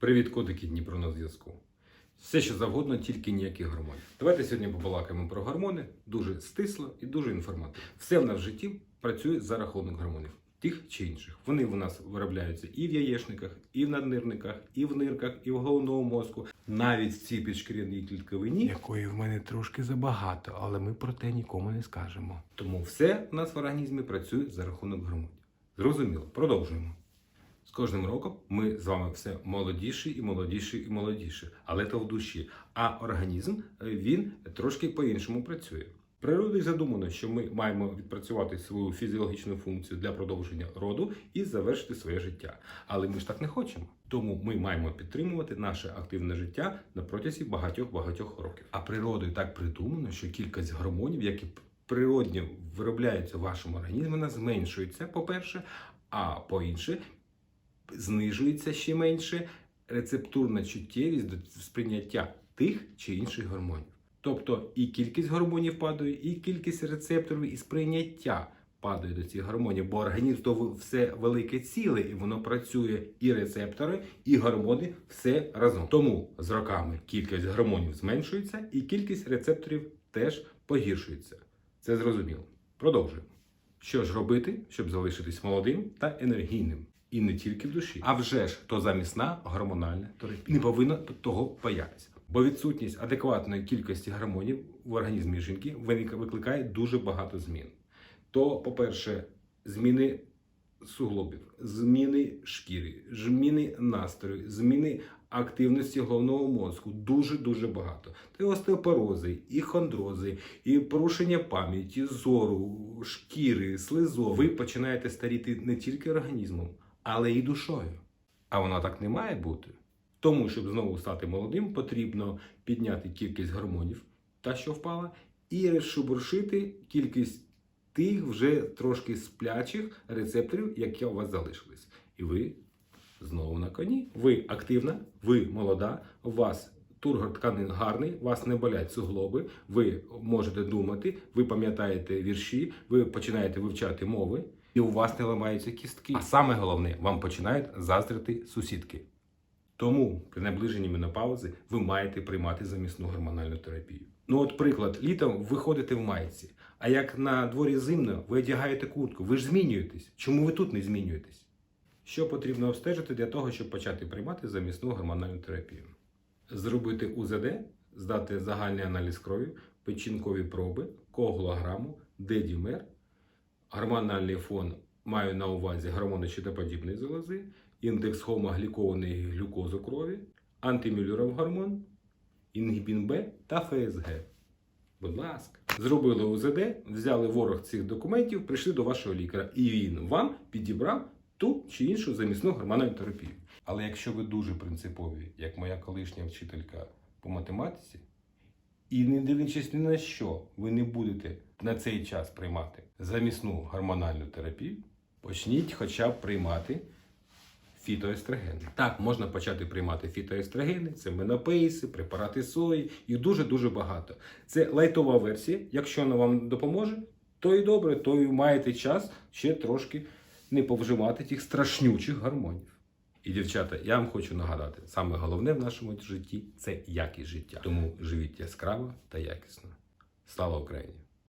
Привіт, котики Дніпро на зв'язку. Все, що завгодно, тільки ніяких гормонів. Давайте сьогодні побалакаємо про гормони дуже стисло і дуже інформативно. Все в нас в житті працює за рахунок гормонів. Тих чи інших. Вони в нас виробляються і в яєчниках, і в наднирниках, і в нирках, і в головному мозку, навіть в цій підшкіряній клітковині, якої в мене трошки забагато, але ми про те нікому не скажемо. Тому все в нас в організмі працює за рахунок гормонів. Зрозуміло, продовжуємо. З кожним роком ми з вами все молодіші і молодіші і молодіші, але то в душі. А організм е, він трошки по-іншому працює. Природою задумано, що ми маємо відпрацювати свою фізіологічну функцію для продовження роду і завершити своє життя. Але ми ж так не хочемо. Тому ми маємо підтримувати наше активне життя на протязі багатьох багатьох років. А природою так придумано, що кількість гормонів, які природньо виробляються в вашому організмі, вона зменшується, по-перше, а по-інше, знижується ще менше рецептурна чуттєвість до сприйняття тих чи інших гормонів. Тобто і кількість гормонів падає, і кількість рецепторів, і сприйняття падає до цих гормонів, бо організм то все велике ціле, і воно працює і рецептори, і гормони все разом. Тому з роками кількість гормонів зменшується, і кількість рецепторів теж погіршується. Це зрозуміло. Продовжуємо. Що ж робити, щоб залишитись молодим та енергійним? І не тільки в душі. А вже ж то замісна гормональна терапія. Не повинна того боятися. Бо відсутність адекватної кількості гормонів в організмі жінки викликає дуже багато змін. То, по-перше, зміни суглобів, зміни шкіри, зміни настрою, зміни активності головного мозку. Дуже дуже багато. Та й остеопорози, і хондрози, і порушення пам'яті, зору, шкіри, слизов. Ви починаєте старіти не тільки організмом, але й душою. А воно так не має бути. Тому, щоб знову стати молодим, потрібно підняти кількість гормонів, та що впала, і розшубуршити кількість тих вже трошки сплячих рецепторів, які у вас залишились. І ви знову на коні. Ви активна, ви молода, у вас тургор тканин гарний, вас не болять суглоби, ви можете думати, ви пам'ятаєте вірші, ви починаєте вивчати мови, і у вас не ламаються кістки. А саме головне, вам починають заздрити сусідки. Тому при наближенні менопаузи ви маєте приймати замісну гормональну терапію. Ну, от приклад, літом ви ходите в майці, а як на дворі зимно, ви одягаєте куртку, ви ж змінюєтесь. Чому ви тут не змінюєтесь? Що потрібно обстежити для того, щоб почати приймати замісну гормональну терапію? Зробити УЗД, здати загальний аналіз крові, печінкові проби, коглограму, дедімер, гормональний фон маю на увазі гормони щитоподібної залози, індекс гомоглікованої глюкозу крові, антимюллеров гормон, інгібін Б та ФСГ. Будь ласка. Зробили УЗД, взяли ворог цих документів, прийшли до вашого лікаря, і він вам підібрав ту чи іншу замісну гормональну терапію. Але якщо ви дуже принципові, як моя колишня вчителька по математиці, і не дивлячись ні на що, ви не будете на цей час приймати замісну гормональну терапію, почніть хоча б приймати фітоестрогени. Так, можна почати приймати фітоестрогени, це менопейси, препарати сої, їх дуже-дуже багато. Це лайтова версія. Якщо вона вам допоможе, то і добре, то і маєте час ще трошки не повживати тих страшнючих гормонів. І, дівчата, я вам хочу нагадати: саме головне в нашому житті це якість життя. Тому живіть яскраво та якісно. Слава Україні!